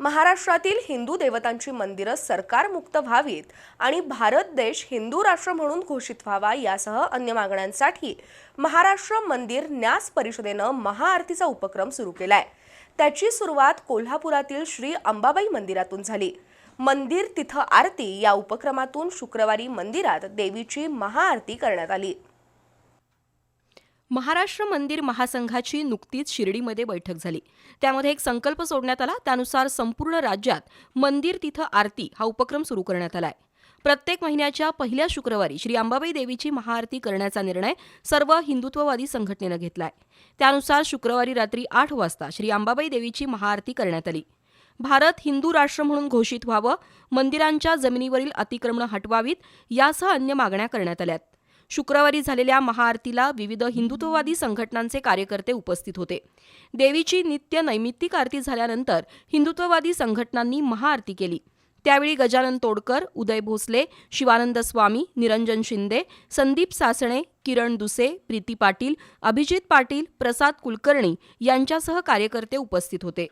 महाराष्ट्रातील हिंदू देवतांची मंदिरं सरकारमुक्त व्हावीत आणि भारत देश हिंदू राष्ट्र म्हणून घोषित व्हावा यासह अन्य मागण्यांसाठी महाराष्ट्र मंदिर न्यास परिषदेनं महाआरतीचा उपक्रम सुरू केलाय. त्याची सुरुवात कोल्हापुरातील श्री अंबाबाई मंदिरातून झाली. मंदिर तिथं आरती या उपक्रमातून शुक्रवारी मंदिरात देवीची महाआरती करण्यात आली. महाराष्ट्र मंदिर महासंघाची नुकतीच शिर्डीमध्ये बैठक झाली. त्यामध्ये एक संकल्प सोडण्यात आला. त्यानुसार संपूर्ण राज्यात मंदिर तिथं आरती हा उपक्रम सुरू करण्यात आलाय. प्रत्येक महिन्याच्या पहिल्या शुक्रवारी श्री अंबाबाई देवीची महाआरती करण्याचा निर्णय सर्व हिंदुत्ववादी संघटनेनं घेतलाय. त्यानुसार शुक्रवारी रात्री आठ वाजता श्री अंबाबाई देवीची महाआरती करण्यात आली. भारत हिंदू राष्ट्र म्हणून घोषित व्हावं मंदिरांच्या जमिनीवरील अतिक्रमणं हटवावीत यासह अन्य मागण्या करण्यात आल्यात. शुक्रवारी झालेल्या महाआरतीला विविध हिंदुत्ववादी संघटनांचे कार्यकर्ते उपस्थित होते. देवीची नित्य नैमित्तिक आरती झाल्यानंतर हिंदुत्ववादी संघटनांनी महाआरती केली. त्यावेळी गजानन तोडकर उदय भोसले शिवानंद स्वामी निरंजन शिंदे संदीप सासणे किरण दुसे प्रीती पाटील अभिजित पाटील प्रसाद कुलकर्णी यांच्यासह कार्यकर्ते उपस्थित होते.